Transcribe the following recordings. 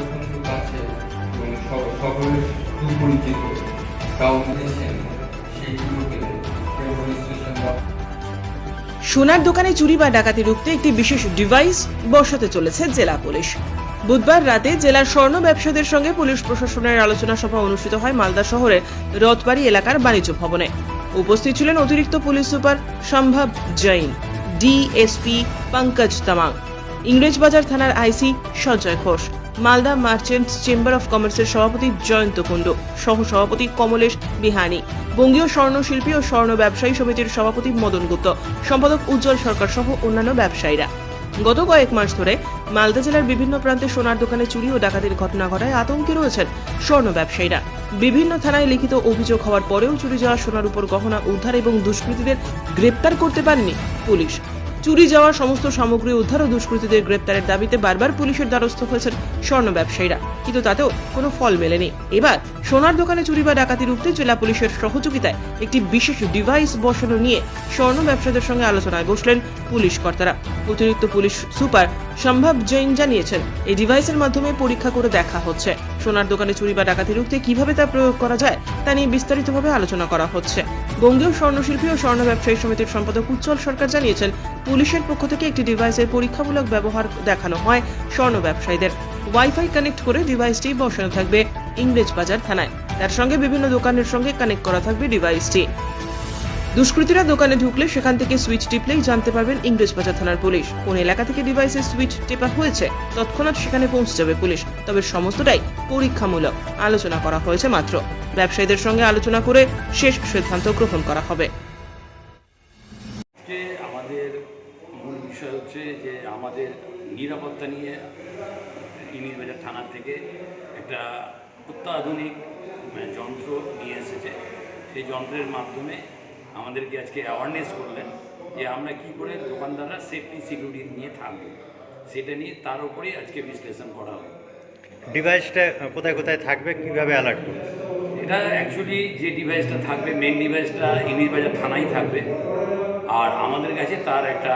অত্যন্ত কাছে এবং সকলের সুপরিচিত সোনার দোকানে চুরি বা ডাকাতি রুখতে একটি বিশেষ ডিভাইস বসাতে চলেছে জেলা পুলিশ। বুধবার রাতে জেলার স্বর্ণ ব্যবসায়ীদের সঙ্গে পুলিশ প্রশাসনের আলোচনা সভা অনুষ্ঠিত হয় মালদা শহরের রথবাড়ি এলাকার বাণিজ্য ভবনে। উপস্থিত ছিলেন অতিরিক্ত police super Sambhav Jain, DSP Pankaj Tamang, Englishbazar থানার IC Sanjay Ghosh. Malda merchants chamber of কমার্সের সভাপতি জয়ন্ত কুণ্ডু সহ সভাপতি কমলেশ বিহানি, বঙ্গীয় স্বর্ণশিল্পী ও স্বর্ণ ব্যবসায়ী সমিতির সভাপতি মদন গুপ্ত, সম্পাদক উজ্জ্বল সরকার সহ অন্যান্য ব্যবসায়ীরা। গত কয়েক মাস ধরে মালদা জেলার বিভিন্ন প্রান্তে সোনার দোকানে চুরি ও ডাকাতির ঘটনা ঘটায় আতঙ্কে রয়েছেন স্বর্ণ ব্যবসায়ীরা। বিভিন্ন থানায় লিখিত অভিযোগ হওয়ার পরেও চুরি যাওয়া সোনার উপর গহনা উদ্ধার এবং দুষ্কৃতীদের গ্রেপ্তার করতে পারেনি পুলিশ। চুরি যাওয়া সমস্ত সামগ্রী উদ্ধার ও দুষ্কৃতীদের গ্রেপ্তারের দাবিতে বারবার পুলিশের দ্বারস্থ হয়েছেন স্বর্ণ ব্যবসায়ীরা। কিন্তু তাতেও কোনো ফল মেলেনি। এবার সোনার দোকানে চুরি বা ডাকাতি রুখতে জেলা পুলিশের সহযোগিতায় একটি বিশেষ ডিভাইস বসানো নিয়ে স্বর্ণ ব্যবসায়ীদের সঙ্গে আলোচনায় বসলেন পুলিশ কর্তারা। অতিরিক্ত পুলিশ সুপার সম্ভব জৈন জানিয়েছেন, এই ডিভাইসের মাধ্যমে পরীক্ষা করে দেখা হচ্ছে। সোনার দোকানে চুরি বা ডাকাতি রুখতে কীভাবে তা প্রয়োগ করা যায় তা নিয়ে বিস্তারিতভাবে আলোচনা করা হচ্ছে। বঙ্গীয় স্বর্ণশিল্পী ও স্বর্ণ ব্যবসায়ী সমিতির সম্পাদক উজ্জ্বল সরকার জানিয়েছেন, পুলিশের পক্ষ থেকে একটি ডিভাইসের পরীক্ষামূলক ব্যবহার দেখানো হয় স্বর্ণ ব্যবসায়ীদের। ওয়াইফাই কানেক্ট করে ডিভাইসটি বসানো থাকবে ইংরেজ বাজার থানায়। তার সঙ্গে বিভিন্ন দোকানের সঙ্গে কানেক্ট করা থাকবে ডিভাইসটি। দুষ্কৃতীরা দোকানে ঢুকলে সেখান থেকে সুইচ টিপলেই জানতে পারবেন ইংরেজবাজার থানার পুলিশ। কোন এলাকা থেকে ডিভাইসের সুইচ টেপা হয়েছে, তৎক্ষণাৎ সেখানে পৌঁছে যাবে পুলিশ। তবে সমস্তটাই পরীক্ষামূলক আলোচনা করা হয়েছে মাত্র। ব্যবসায়ীদের সঙ্গে আলোচনা করে শেষ সিদ্ধান্ত গ্রহণ করা হবে। আমাদের মূল বিষয় হচ্ছে যে আমাদের নিরাপত্তা নিয়ে থানা থেকে একটা অত্যাধুনিক যন্ত্র নিয়ে এসেছে। সেই যন্ত্রের মাধ্যমে আমাদেরকে আজকে অ্যাওয়ারনেস করলেন যে আমরা কি করে দোকানদাররা সেফটি সিকিউরিটি নিয়ে থাকব। সেটা নিয়ে তার উপরেই আজকে বিশ্লেষণ করা হবে। ডিভাইসটা কোথায় কোথায় থাকবে কীভাবে অ্যালার্ট করবে? এটা অ্যাকচুয়ালি যে ডিভাইসটা থাকবে মেন ডিভাইসটা ইংলিশ বাজার থানায় থাকবে। আর আমাদের কাছে তার একটা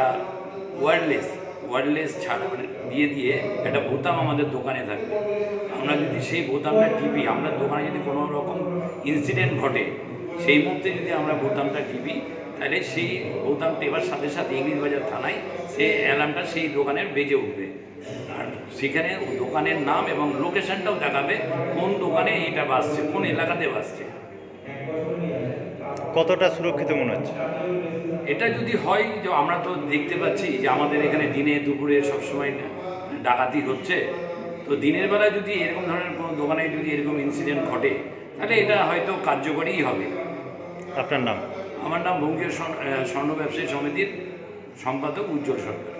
ওয়্যারলেস ওয়্যারলেস ছাড়া মানে দিয়ে দিয়ে একটা বোতাম আমাদের দোকানে থাকবে। আমরা যদি সেই বোতামটা টিপি আমরা দোকানে যদি কোনো রকম ইনসিডেন্ট ঘটে সেই মুহূর্তে যদি আমরা বোতামটা টিপি তাহলে সেই বোতাম টেপার সাথে সাথে ইংলিশ বাজার থানায় সেই অ্যালার্মটা সেই দোকানের বেজে উঠবে। আর সেখানে দোকানের নাম এবং লোকেশনটাও দেখাবে কোন দোকানে এটা বাসছে কোন এলাকাতে বাসছে কতটা সুরক্ষিত মনে হচ্ছে? এটা যদি হয় যে আমরা তো দেখতে পাচ্ছি যে আমাদের এখানে দিনে দুপুরে সবসময় ডাকাতি হচ্ছে। তো দিনের বেলা যদি এরকম ধরনের কোনো দোকানে যদি এরকম ইনসিডেন্ট ঘটে তাহলে এটা হয়তো কার্যকরীই হবে। আপনার নাম? আমার নাম বঙ্গীয় স্বর্ণ- স্বর্ণ ব্যবসায়ী সমিতির সম্পাদক উজ্জ্বল সরকার।